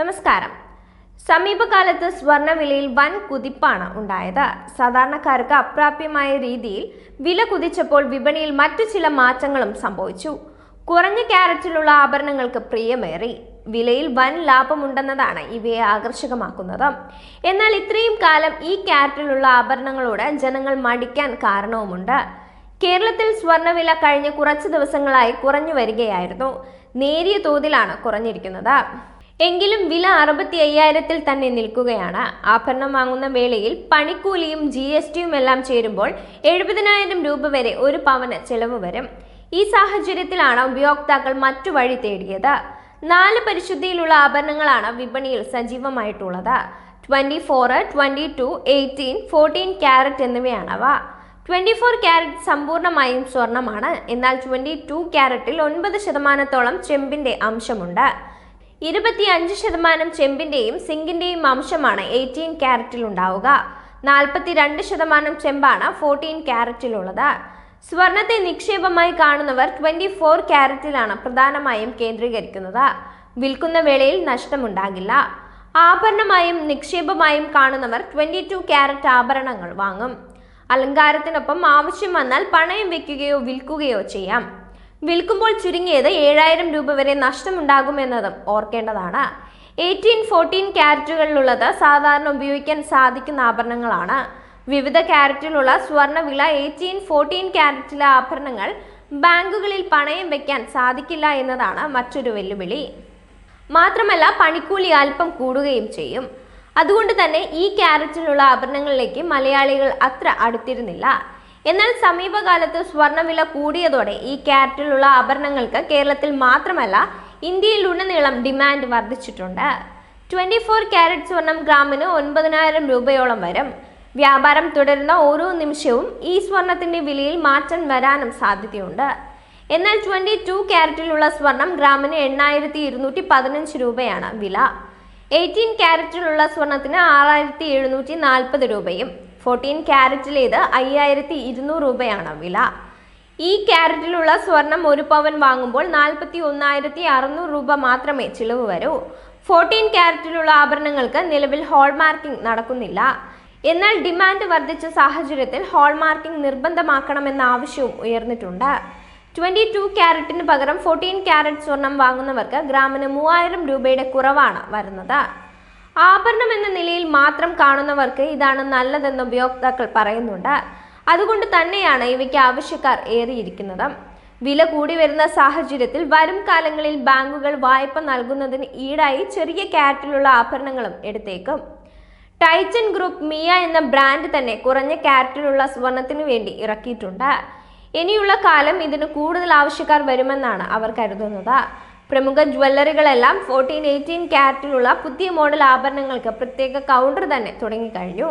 നമസ്കാരം. സമീപകാലത്ത് സ്വർണവിലയിൽ വൻ കുതിപ്പാണ് ഉണ്ടായത്. സാധാരണക്കാർക്ക് അപ്രാപ്യമായ രീതിയിൽ വില കുതിച്ചപ്പോൾ വിപണിയിൽ മറ്റു ചില മാറ്റങ്ങളും സംഭവിച്ചു. കുറഞ്ഞ ക്യാരറ്റിലുള്ള ആഭരണങ്ങൾക്ക് പ്രിയമേറി. വിലയിൽ വൻ ലാഭമുണ്ടെന്നതാണ് ഇവയെ ആകർഷകമാക്കുന്നത്. എന്നാൽ ഇത്രയും കാലം ഈ ക്യാരറ്റിലുള്ള ആഭരണങ്ങളോട് ജനങ്ങൾ മടിക്കാൻ കാരണവുമുണ്ട്. കേരളത്തിൽ സ്വർണവില കഴിഞ്ഞ കുറച്ച് ദിവസങ്ങളായി കുറഞ്ഞു വരികയായിരുന്നു. നേരിയ തോതിലാണ് കുറഞ്ഞിരിക്കുന്നത്. എങ്കിലും വില അറുപത്തി അയ്യായിരത്തിൽ തന്നെ നിൽക്കുകയാണ്. ആഭരണം വാങ്ങുന്ന വേളയിൽ പണിക്കൂലിയും ജി എസ് ടിയും എല്ലാം ചേരുമ്പോൾ എഴുപതിനായിരം രൂപ വരെ ഒരു പവന് ചെലവ് വരും. ഈ സാഹചര്യത്തിലാണ് ഉപയോക്താക്കൾ മറ്റു വഴി തേടിയത്. നാല് പരിശുദ്ധിയിലുള്ള ആഭരണങ്ങളാണ് വിപണിയിൽ സജീവമായിട്ടുള്ളത്. Twenty four twenty two eighteen fourteen carat എന്നിവയാണവ. Twenty four carat സമ്പൂർണമായും സ്വർണമാണ്. എന്നാൽ ട്വന്റി ടു ക്യാരറ്റിൽ ഒൻപത് ശതമാനത്തോളം ചെമ്പിന്റെ അംശമുണ്ട്. ഇരുപത്തി അഞ്ച് ശതമാനം ചെമ്പിന്റെയും സിങ്കിന്റെയും അംശമാണ് എയ്റ്റീൻ ക്യാരറ്റിൽ ഉണ്ടാവുക നാൽപ്പത്തി രണ്ട് ശതമാനം ചെമ്പാണ് ഫോർട്ടീൻ ക്യാരറ്റിലുള്ളത് സ്വർണത്തെ നിക്ഷേപമായി കാണുന്നവർ ട്വന്റി ഫോർ ക്യാരറ്റിലാണ് പ്രധാനമായും കേന്ദ്രീകരിക്കുന്നത്. വിൽക്കുന്ന വേളയിൽ നഷ്ടമുണ്ടാകില്ല. ആഭരണമായും നിക്ഷേപമായും കാണുന്നവർ ട്വന്റി ടു ക്യാരറ്റ് ആഭരണങ്ങൾ വാങ്ങും. അലങ്കാരത്തിനൊപ്പം ആവശ്യം വന്നാൽ പണയം വെക്കുകയോ വിൽക്കുകയോ ചെയ്യാം. വിൽക്കുമ്പോൾ ചുരുങ്ങിയത് ഏഴായിരം രൂപ വരെ നഷ്ടമുണ്ടാകുമെന്നതും ഓർക്കേണ്ടതാണ്. എയ്റ്റീൻ ഫോർട്ടീൻ ക്യാരറ്റുകളിലുള്ളത് സാധാരണ ഉപയോഗിക്കാൻ സാധിക്കുന്ന ആഭരണങ്ങളാണ്. വിവിധ ക്യാരറ്റിലുള്ള സ്വർണവില എയ്റ്റീൻ ഫോർട്ടീൻ ക്യാരറ്റിലെ ആഭരണങ്ങൾ ബാങ്കുകളിൽ പണയം വെക്കാൻ സാധിക്കില്ല എന്നതാണ് മറ്റൊരു വെല്ലുവിളി. മാത്രമല്ല പണിക്കൂലി അല്പം കൂടുകയും ചെയ്യും. അതുകൊണ്ട് തന്നെ ഈ ക്യാരറ്റിലുള്ള ആഭരണങ്ങളിലേക്ക് മലയാളികൾ അത്ര അടുത്തിരുന്നില്ല. എന്നാൽ സമീപകാലത്ത് സ്വർണവില കൂടിയതോടെ ഈ ക്യാരറ്റിലുള്ള ആഭരണങ്ങൾക്ക് കേരളത്തിൽ മാത്രമല്ല ഇന്ത്യയിലുടനീളം ഡിമാൻഡ് വർദ്ധിച്ചിട്ടുണ്ട്. ട്വന്റി ഫോർ ക്യാരറ്റ് സ്വർണം ഗ്രാമിന് ഒൻപതിനായിരം രൂപയോളം വരും. വ്യാപാരം തുടരുന്ന ഓരോ നിമിഷവും ഈ സ്വർണത്തിന്റെ വിലയിൽ മാറ്റം വരാനും സാധ്യതയുണ്ട്. എന്നാൽ ട്വന്റി ടു ക്യാരറ്റിലുള്ള സ്വർണം ഗ്രാമിന് എണ്ണായിരത്തി ഇരുന്നൂറ്റി പതിനഞ്ച് രൂപയാണ് വില. എയ്റ്റീൻ ക്യാരറ്റിലുള്ള സ്വർണത്തിന് ആറായിരത്തി എഴുന്നൂറ്റി നാൽപ്പത് രൂപയും ഫോർട്ടീൻ ക്യാരറ്റിലേത് അയ്യായിരത്തി ഇരുന്നൂറ് രൂപയാണ് വില. ഈ ക്യാരറ്റിലുള്ള സ്വർണം ഒരു പവൻ വാങ്ങുമ്പോൾ നാൽപ്പത്തി ഒന്നായിരത്തി അറുന്നൂറ് രൂപ മാത്രമേ ചിലവ് വരൂ. ഫോർട്ടീൻ ക്യാരറ്റിലുള്ള ആഭരണങ്ങൾക്ക് നിലവിൽ ഹോൾമാർക്കിംഗ് നടക്കുന്നില്ല. എന്നാൽ ഡിമാൻഡ് വർദ്ധിച്ച സാഹചര്യത്തിൽ ഹോൾമാർക്കിംഗ് നിർബന്ധമാക്കണമെന്ന ആവശ്യവും ഉയർന്നിട്ടുണ്ട്. ട്വന്റി ടു ക്യാരറ്റിന് പകരം ഫോർട്ടീൻ ക്യാരറ്റ് സ്വർണം വാങ്ങുന്നവർക്ക് ഗ്രാമിന് മൂവായിരം രൂപയുടെ കുറവാണ് വരുന്നത്. ആഭരണം എന്ന നിലയിൽ മാത്രം കാണുന്നവർക്ക് ഇതാണ് നല്ലതെന്ന് ഉപയോക്താക്കൾ പറയുന്നുണ്ട്. അതുകൊണ്ട് തന്നെയാണ് ഇവയ്ക്ക് ആവശ്യക്കാർ ഏറിയിരിക്കുന്നത്. വില കൂടി വരുന്ന സാഹചര്യത്തിൽ വരും കാലങ്ങളിൽ ബാങ്കുകൾ വായ്പ നൽകുന്നതിന് ഈടായി ചെറിയ കാറ്റിലുള്ള ആഭരണങ്ങളും എടുത്തേക്കും. ടൈറ്റൻ ഗ്രൂപ്പ് മിയ എന്ന ബ്രാൻഡ് തന്നെ കുറഞ്ഞ കാറ്റിലുള്ള സ്വർണത്തിനു വേണ്ടി ഇറക്കിയിട്ടുണ്ട്. ഇനിയുള്ള കാലം ഇതിന് കൂടുതൽ ആവശ്യക്കാർ വരുമെന്നാണ് അവർ കരുതുന്നത്. പ്രമുഖ ജ്വല്ലറികളെല്ലാം ഫോർട്ടീൻ എയ്റ്റീൻ ക്യാരറ്റിലുള്ള പുതിയ മോഡൽ ആഭരണങ്ങൾക്ക് പ്രത്യേക കൗണ്ടർ തന്നെ തുടങ്ങിക്കഴിഞ്ഞു.